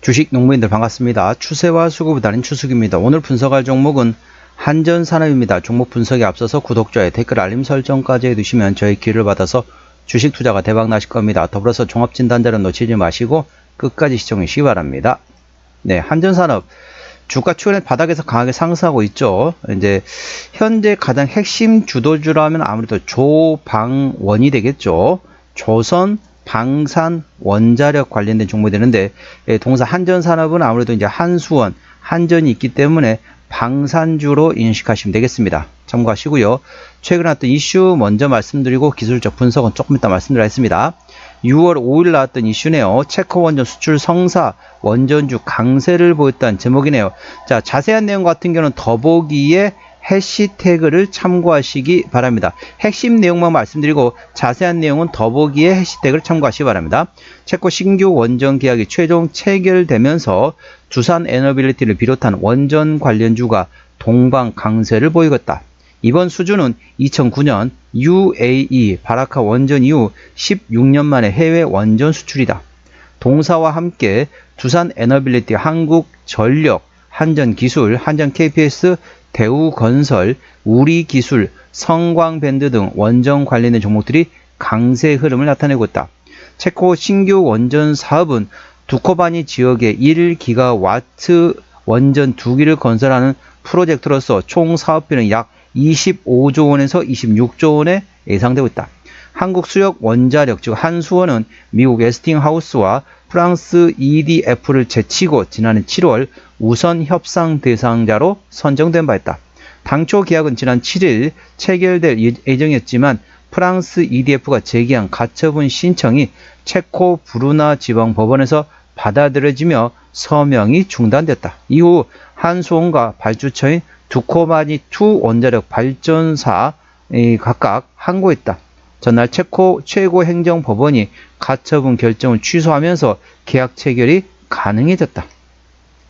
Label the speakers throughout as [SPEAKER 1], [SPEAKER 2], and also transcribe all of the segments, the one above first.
[SPEAKER 1] 주식 농부인들 반갑습니다. 추세와 수급을 다닌 추석입니다. 오늘 분석할 종목은 한전산업입니다. 종목 분석에 앞서서 구독자의 댓글 알림 설정까지 해두시면 저희 기를 받아서 주식 투자가 대박 나실 겁니다. 더불어서 종합진단자를 놓치지 마시고 끝까지 시청해 주시기 바랍니다. 네, 한전산업 주가 최근에 바닥에서 강하게 상승하고 있죠. 이제 현재 가장 핵심 주도주라면 아무래도 조방원이 되겠죠. 조선 방산 원자력 관련된 종목이 되는데 예, 동사 한전산업은 아무래도 이제 한수원 한전이 있기 때문에 방산주로 인식하시면 되겠습니다. 참고하시고요. 최근 나왔던 이슈 먼저 말씀드리고 기술적 분석은 조금 이따 말씀드리겠습니다. 6월 5일 나왔던 이슈네요. 체코 원전 수출 성사 원전주 강세를 보였다는 제목이네요. 자, 자세한 내용 같은 경우는 더보기에 해시태그를 참고하시기 바랍니다. 핵심 내용만 말씀드리고 자세한 내용은 더보기에 해시태그를 참고하시기 바랍니다. 체코 신규 원전 계약이 최종 체결되면서 두산 에너빌리티를 비롯한 원전 관련주가 동방 강세를 보이겠다. 이번 수준은 2009년 UAE 바라카 원전 이후 16년 만에 해외 원전 수출이다. 동사와 함께 두산 에너빌리티 한국 전력 한전기술, 한전 KPS, 대우건설, 우리기술, 성광밴드 등 원전 관련된 종목들이 강세 흐름을 나타내고 있다. 체코 신규 원전 사업은 두코바니 지역에 1기가와트 원전 두 기를 건설하는 프로젝트로서 총 사업비는 약 25조 원에서 26조 원에 예상되고 있다. 한국 수력 원자력 즉 한수원은 미국 웨스팅하우스와 프랑스 EDF를 제치고 지난해 7월 우선 협상 대상자로 선정된 바 있다. 당초 계약은 지난 7일 체결될 예정이었지만 프랑스 EDF가 제기한 가처분 신청이 체코 브루나 지방 법원에서 받아들여지며 서명이 중단됐다. 이후 한수원과 발주처인 두코바니2 원자력 발전사 각각 항고했다. 전날 체코 최고 행정법원이 가처분 결정을 취소하면서 계약 체결이 가능해졌다.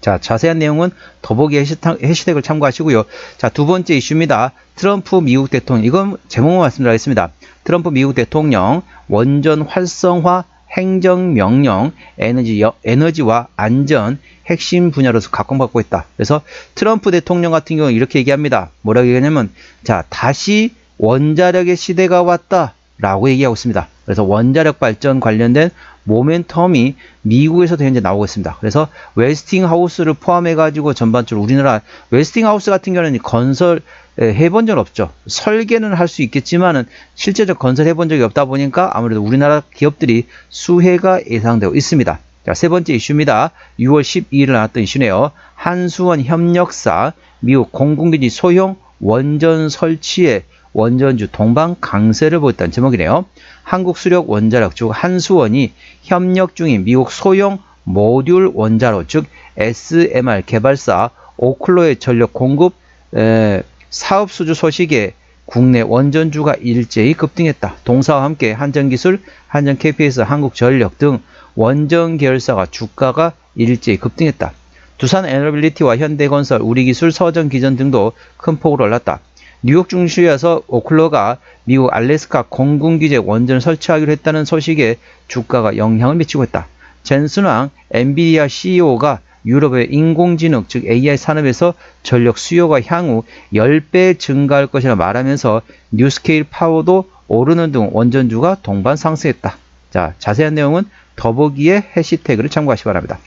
[SPEAKER 1] 자, 자세한 내용은 더보기 해시태그를 참고하시고요. 자, 두 번째 이슈입니다. 트럼프 미국 대통령. 이건 제목만 말씀드리겠습니다. 트럼프 미국 대통령 원전 활성화 행정명령 에너지, 에너지와 안전 핵심 분야로서 각광받고 있다. 그래서 트럼프 대통령 같은 경우는 이렇게 얘기합니다. 뭐라고 얘기하냐면, 자, 다시 원자력의 시대가 왔다. 라고 얘기하고 있습니다. 그래서 원자력 발전 관련된 모멘텀이 미국에서도 현재 나오고 있습니다. 그래서 웨스팅하우스를 포함해가지고 전반적으로 우리나라 웨스팅하우스 같은 경우는 건설 해본 적 없죠. 설계는 할 수 있겠지만은 실제적 건설 해본 적이 없다 보니까 아무래도 우리나라 기업들이 수혜가 예상되고 있습니다. 자, 세 번째 이슈입니다. 6월 12일 나왔던 이슈네요. 한수원 협력사 미국 공군기지 소형 원전 설치에 원전주 동방 강세를 보였다는 제목이네요. 한국 수력 원자력 즉 한수원이 협력 중인 미국 소형 모듈 원자로 즉 SMR 개발사 오클로의 전력 공급 에, 사업 수주 소식에 국내 원전주가 일제히 급등했다. 동사와 함께 한전기술, 한전 KPS, 한국전력 등 원전 계열사가 주가가 일제히 급등했다. 두산 에너빌리티와 현대건설, 우리기술, 서전기전 등도 큰 폭으로 올랐다. 뉴욕 중시에서 오클로가 미국 알래스카 공군 기재 원전을 설치하기로 했다는 소식에 주가가 영향을 미치고 있다. 젠슨왕 엔비디아 CEO가 유럽의 인공지능 즉 AI 산업에서 전력 수요가 향후 10배 증가할 것이라 말하면서 뉴스케일 파워도 오르는 등 원전주가 동반 상승했다. 자, 자세한 내용은 더보기에 해시태그를 참고하시기 바랍니다.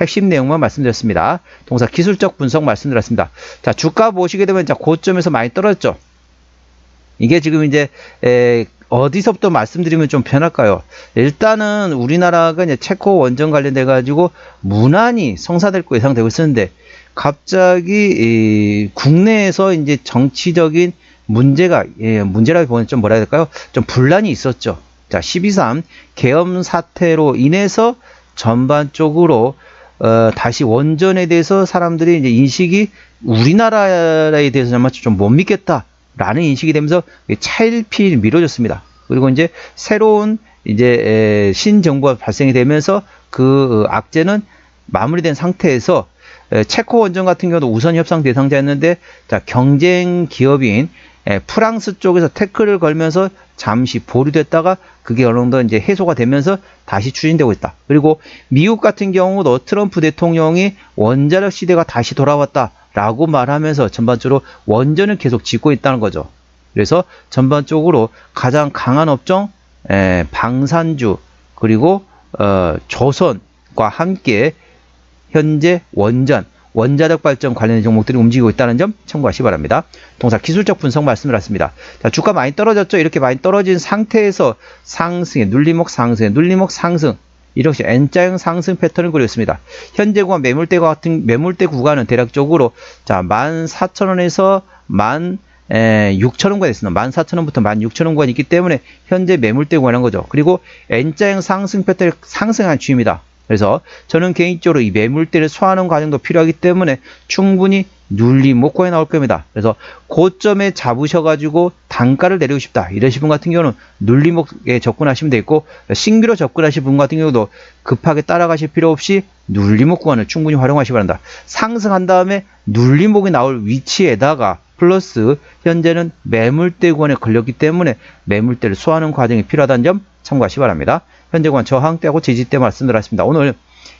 [SPEAKER 1] 핵심 내용만 말씀드렸습니다. 동사 기술적 분석 말씀드렸습니다. 자, 주가 보시게 되면 자, 고점에서 많이 떨어졌죠. 이게 지금 이제 에, 어디서부터 말씀드리면 좀 편할까요? 일단은 우리나라가 이제 체코 원전 관련돼 가지고 무난히 성사될 거 예상되고 있었는데 갑자기 이, 국내에서 이제 정치적인 문제가 예, 문제라고 보면 좀 뭐라 해야 될까요? 좀 분란이 있었죠. 자, 12.3 계엄 사태로 인해서 전반적으로 어, 다시 원전에 대해서 사람들이 이제 인식이 우리나라에 대해서 좀못 믿겠다라는 인식이 되면서 차일피일 미뤄졌습니다. 그리고 이제 새로운 이제 신정부가 발생이 되면서 그 악재는 마무리된 상태에서 체코 원전 같은 경우도 우선 협상 대상자였는데 자 경쟁 기업인 예, 프랑스 쪽에서 태클을 걸면서 잠시 보류됐다가 그게 어느 정도 이제 해소가 되면서 다시 추진되고 있다. 그리고 미국 같은 경우도 트럼프 대통령이 원자력 시대가 다시 돌아왔다라고 말하면서 전반적으로 원전을 계속 짓고 있다는 거죠. 그래서 전반적으로 가장 강한 업종 에, 방산주 그리고 어, 조선과 함께 현재 원전 원자력 발전 관련된 종목들이 움직이고 있다는 점 참고하시기 바랍니다. 동사 기술적 분석 말씀드렸습니다. 자, 주가 많이 떨어졌죠? 이렇게 많이 떨어진 상태에서 상승에 눌림목 상승에 눌림목 상승 이렇게 N자형 상승 패턴을 그렸습니다. 현재 구간 매물대가 같은 매물대 구간은 대략적으로 자 14,000원에서 1 6,000원가 됐습니다. 14,000원부터 16,000원 구간이 있기 때문에 현재 매물대 구간한 거죠. 그리고 N자형 상승 패턴이 상승한 주입니다. 그래서 저는 개인적으로 이 매물대를 소화하는 과정도 필요하기 때문에 충분히 눌림 목권에 나올 겁니다. 그래서 고점에 잡으셔가지고 단가를 내리고 싶다. 이러신 분 같은 경우는 눌림목에 접근하시면 되겠고 신규로 접근하실 분 같은 경우도 급하게 따라가실 필요 없이 눌림목 구간을 충분히 활용하시기 바랍니다. 상승한 다음에 눌림목이 나올 위치에다가 플러스 현재는 매물대 구간에 걸렸기 때문에 매물대를 소화하는 과정이 필요하다는 점 참고하시기 바랍니다. 현재 구간 저항대하고 지지대 말씀드렸습니다. 오늘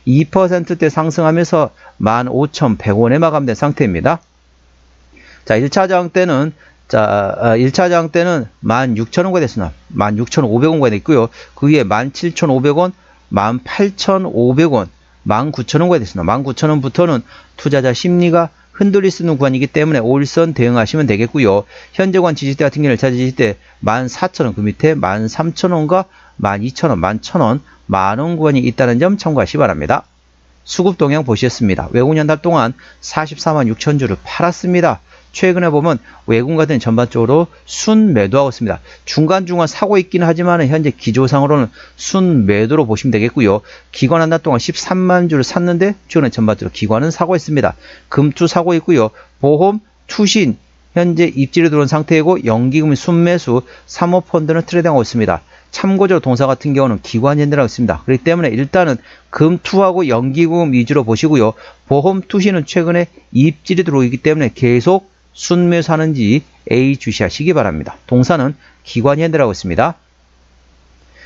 [SPEAKER 1] 2%대 상승하면서 15,100원에 마감된 상태입니다. 자, 1차 저항 때는 자, 1차 저항 때는 16,000원가 됐습니다. 16,500원가 됐고요. 그 위에 17,500원, 18,500원, 19,000원가 됐습니다. 19,000원부터는 투자자 심리가 흔들릴 수 있는 구간이기 때문에 5일선 대응하시면 되겠고요. 현재 관 지지대 같은 경우는 1차 지지대 14,000원 그 밑에 13,000원과 12,000원, 11,000원, 만원 구간이 있다는 점 참고하시기 바랍니다. 수급 동향 보셨습니다. 외국 연달 동안 44만 6천 주를 팔았습니다. 최근에 보면 외국 같은 전반적으로 순 매도하고 있습니다. 중간중간 사고 있긴 하지만 현재 기조상으로는 순 매도로 보시면 되겠고요. 기관 한 달 동안 13만 주를 샀는데 최근에 전반적으로 기관은 사고 있습니다. 금투 사고 있고요. 보험, 투신 현재 입질에 들어온 상태이고 연기금 순매수, 사모펀드는 트레이딩하고 있습니다. 참고적으로 동사 같은 경우는 기관 현대라고 있습니다. 그렇기 때문에 일단은 금투하고 연기금 위주로 보시고요. 보험 투시는 최근에 입질이 들어오기 때문에 계속 순매수하는지 A 주시하시기 바랍니다. 동사는 기관 현대라고 있습니다.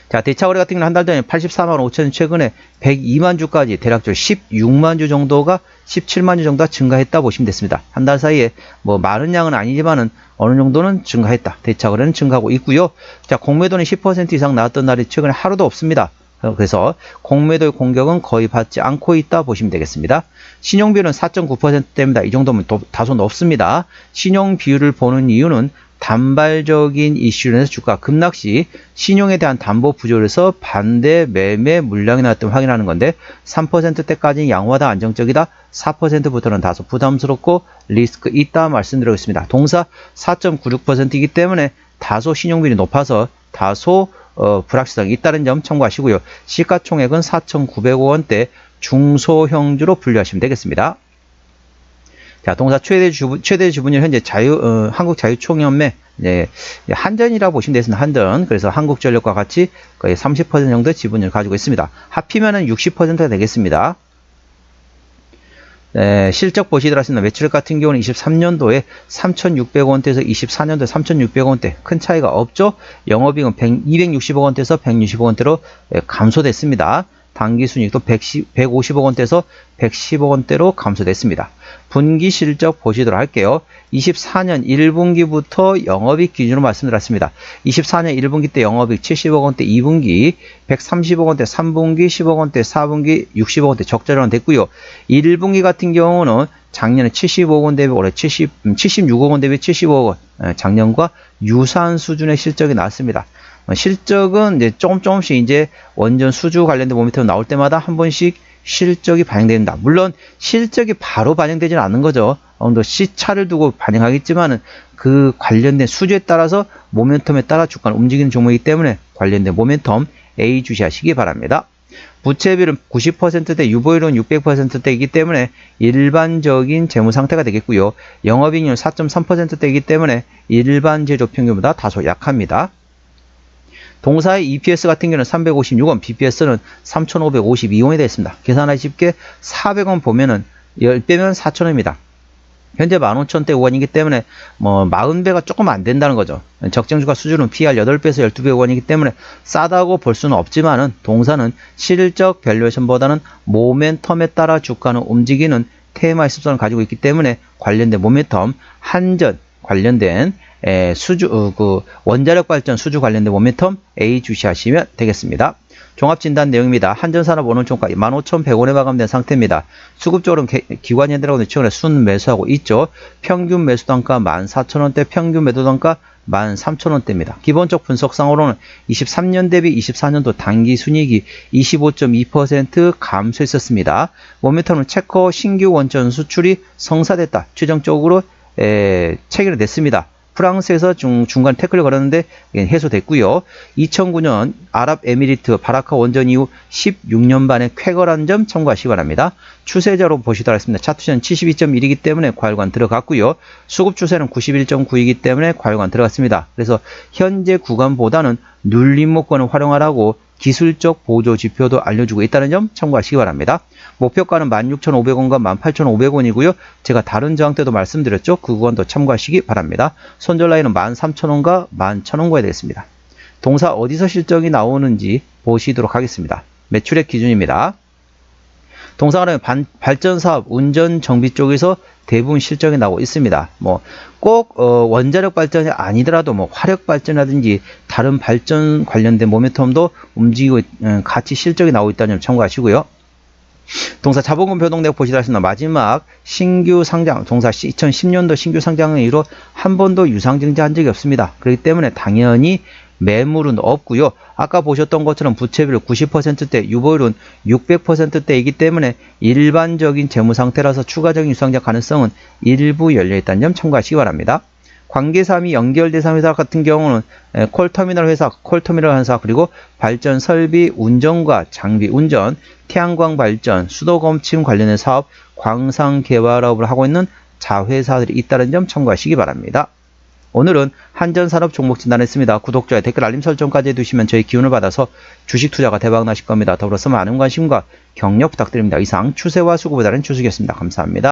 [SPEAKER 1] 자, 대차거래 같은 경우는 한 달 전에 84만 5천 최근에 102만 주까지 대략적으로 16만 주 정도가 17만 주 정도가 증가했다 보시면 됐습니다. 한 달 사이에 뭐 많은 양은 아니지만은 어느 정도는 증가했다. 대차거래는 증가하고 있고요. 자, 공매도는 10% 이상 나왔던 날이 최근에 하루도 없습니다. 그래서 공매도의 공격은 거의 받지 않고 있다 보시면 되겠습니다. 신용 비율은 4.9%대입니다. 이 정도면 다소 높습니다. 신용 비율을 보는 이유는 단발적인 이슈로 해서 주가 급락 시 신용에 대한 담보 부조에서 반대 매매 물량이 나왔던 확인하는 건데 3%대까지는 양호하다 안정적이다 4%부터는 다소 부담스럽고 리스크 있다 말씀드리겠습니다. 동사 4.96%이기 때문에 다소 신용비율이 높아서 다소 어, 불확실성이 있다는 점 참고하시고요. 시가총액은 4,900원대 중소형주로 분류하시면 되겠습니다. 자, 동사 최대 주분, 최대 주분율 현재 자유, 어, 한국자유총연맹, 예, 한전이라고 보시면 되겠습니다. 한전. 그래서 한국전력과 같이 거의 30% 정도 지분율 가지고 있습니다. 합히면은 60%가 되겠습니다. 예, 실적 보시더라 하시는 매출 같은 경우는 23년도에 3,600원대에서 24년도에 3,600원대 큰 차이가 없죠. 영업이익은 260억 원대에서 160억 원대로 예, 감소됐습니다. 당기순이익도 110, 150억 원대에서 110억 원대로 감소됐습니다. 분기 실적 보시도록 할게요. 24년 1분기부터 영업이익 기준으로 말씀드렸습니다. 24년 1분기 때 영업이익 70억 원대 2분기, 130억 원대 3분기, 10억 원대 4분기, 60억 원대 적자로 됐고요. 1분기 같은 경우는 작년에 75억 원 대비 올해 70, 76억 음, 원 대비 75억 원, 예, 작년과 유사한 수준의 실적이 나왔습니다. 어, 실적은 이제 조금 조금씩 이제 원전 수주 관련된 모멘텀 나올 때마다 한 번씩 실적이 반영된다. 물론 실적이 바로 반영되지는 않는 거죠. 어느 정도 시차를 두고 반영하겠지만은 그 관련된 수주에 따라서 모멘텀에 따라 주가는 움직이는 종목이기 때문에 관련된 모멘텀 A 주시하시기 바랍니다. 부채비율은 90%대, 유보율은 600%대이기 때문에 일반적인 재무 상태가 되겠고요. 영업이익률 4.3%대이기 때문에 일반 제조 평균보다 다소 약합니다. 동사의 EPS 같은 경우는 356원, BPS는 3,552원이 됐습니다. 계산하기 쉽게 400원 보면은 10배면 4,000원입니다. 현재 15,000대 원이기 때문에 뭐 40배가 조금 안 된다는 거죠. 적정주가 수준은 PR 8배에서 12배 원이기 때문에 싸다고 볼 수는 없지만은 동사는 실적 밸류에이션보다는 모멘텀에 따라 주가는 움직이는 테마 습성을 가지고 있기 때문에 관련된 모멘텀 한전 관련된 에, 수주 어, 그 원자력 발전 수주 관련된 모멘텀 A 주시하시면 되겠습니다. 종합 진단 내용입니다. 한전산업 오늘 종가 15,100원에 마감된 상태입니다. 수급적으로는 개- 기관 현대라고 최근에 순 매수하고 있죠. 평균 매수 단가 14,000원대, 평균 매도 단가 13,000원대입니다. 기본적 분석상으로는 23년 대비 24년도 단기 순이익이 25.2% 감소했었습니다. 모멘텀은 체커 신규 원전 수출이 성사됐다. 최종적으로 에, 체결이 됐습니다. 프랑스에서 중, 중간 태클을 걸었는데 예, 해소됐고요. 2009년 아랍에미리트 바라카 원전 이후 16년 반의 쾌거란 점 참고하시기 바랍니다. 추세자로 보시도록 하겠습니다. 차트는 72.1이기 때문에 과열관 들어갔고요. 수급 추세는 91.9이기 때문에 과열관 들어갔습니다. 그래서 현재 구간보다는 눌림목권을 활용하라고 기술적 보조 지표도 알려주고 있다는 점 참고하시기 바랍니다. 목표가는 16,500원과 18,500원이고요. 제가 다른 저항 때도 말씀드렸죠. 그 구간도 참고하시기 바랍니다. 손절 라인은 13,000원과 11,000원과에 되겠습니다. 동사 어디서 실적이 나오는지 보시도록 하겠습니다. 매출액 기준입니다. 동사는 발전 사업, 운전 정비 쪽에서 대부분 실적이 나오고 있습니다. 뭐꼭 원자력 발전이 아니더라도 뭐 화력 발전이라든지 다른 발전 관련된 모멘텀도 움직이고 어, 같이 실적이 나오고 있다는 점 참고하시고요. 동사 자본금 변동 내역 보시다 하시면 마지막 신규 상장 동사 2010년도 신규 상장 이후로 한 번도 유상 증자한 적이 없습니다. 그렇기 때문에 당연히 매물은 없고요. 아까 보셨던 것처럼 부채비율 90%대, 유보율은 600%대이기 때문에 일반적인 재무 상태라서 추가적인 유상자 가능성은 일부 열려 있다는 점 참고하시기 바랍니다. 관계사 및 연결 대상 회사 같은 경우는 에, 콜터미널 회사, 콜터미널 회사 그리고 발전 설비 운전과 장비 운전, 태양광 발전, 수도 검침 관련된 사업, 광산 개발업을 하고 있는 자회사들이 있다는 점 참고하시기 바랍니다. 오늘은 한전산업 종목 진단했습니다. 구독자의 댓글 알림 설정까지 해두시면 저희 기운을 받아서 주식 투자가 대박 나실 겁니다. 더불어서 많은 관심과 격려 부탁드립니다. 이상 추세와 수급을 다른 추석이었습니다. 감사합니다.